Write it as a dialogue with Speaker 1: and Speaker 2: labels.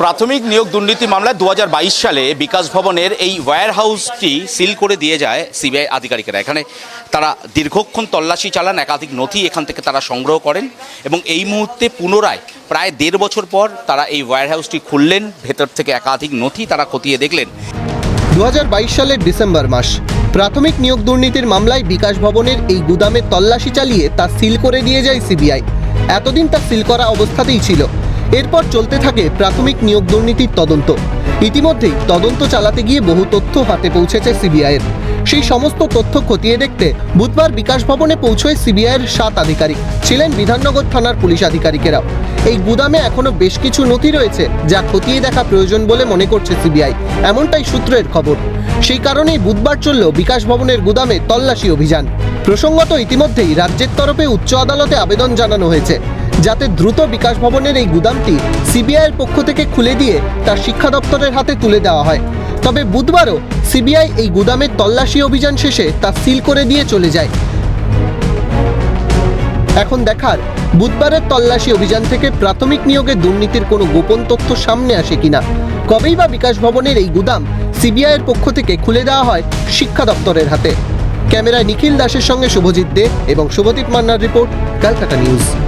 Speaker 1: প্রাথমিক নিয়োগ দুর্নীতি মামলায় দু হাজার বাইশ সালে বিকাশ ভবনের এই ওয়্যার হাউসটি সিল করে দিয়ে যায় সিবিআই আধিকারিকেরা। এখানে তারা দীর্ঘক্ষণ তল্লাশি চালান, একাধিক নথি এখান থেকে তারা সংগ্রহ করেন এবং এই মুহূর্তে পুনরায় প্রায় দেড় বছর পর তারা এই ওয়্যার হাউসটি খুললেন, ভেতর থেকে একাধিক নথি তারা খতিয়ে দেখলেন।
Speaker 2: দু হাজার বাইশ সালের ডিসেম্বর মাস, প্রাথমিক নিয়োগ দুর্নীতির মামলায় বিকাশ ভবনের এই গুদামে তল্লাশি চালিয়ে তা সিল করে দিয়ে যায় সিবিআই। এতদিন তা সিল করা অবস্থাতেই ছিল। এরপর চলতে থাকে প্রাথমিক নিয়োগ দুর্নীতির তদন্ত। ইতিমধ্যেই তদন্ত চালাতে গিয়ে বহু তথ্য হাতে পৌঁছেছে সিবিআইয়ের। সেই সমস্ত তথ্য খতিয়ে দেখতে বুধবার বিকাশ ভবনে পৌঁছয় সিবিআইয়ের সাত আধিকারিক, ছিলেন বিধাননগর থানার পুলিশ আধিকারিকেরাও। এই গুদামে এখনও বেশ কিছু নথি রয়েছে যা খতিয়ে দেখা প্রয়োজন বলে মনে করছে সিবিআই, এমনটাই সূত্রের খবর। সেই কারণেই বুধবার চলল বিকাশ ভবনের গুদামে তল্লাশি অভিযান। প্রসঙ্গত ইতিমধ্যেই রাজ্যের তরফে উচ্চ আদালতে আবেদন জানানো হয়েছে। যাতে দ্রুত বিকাশ ভবনের এই গুদামটি সিবিআইয়ের পক্ষ থেকে খুলে দিয়ে তা শিক্ষা দপ্তরের হাতে তুলে দেওয়া হয়। তবে বুধবারও সিবিআই এই গুদামের তল্লাশি অভিযান শেষে তা সিল করে দিয়ে চলে যায়। এখন দেখার, বুধবারের তল্লাশি অভিযান থেকে প্রাথমিক নিয়োগে দুর্নীতির কোনো গোপন তথ্য সামনে আসে কিনা? কবেই বা বিকাশ ভবনের এই গুদাম সিবিআইয়ের পক্ষ থেকে খুলে দেওয়া হয় শিক্ষা দপ্তরের হাতে? ক্যামেরায় নিখিল দাসের সঙ্গে শুভজিৎ দে এবং শুভদীপ মান্নার রিপোর্ট, ক্যালকাটা নিউজ।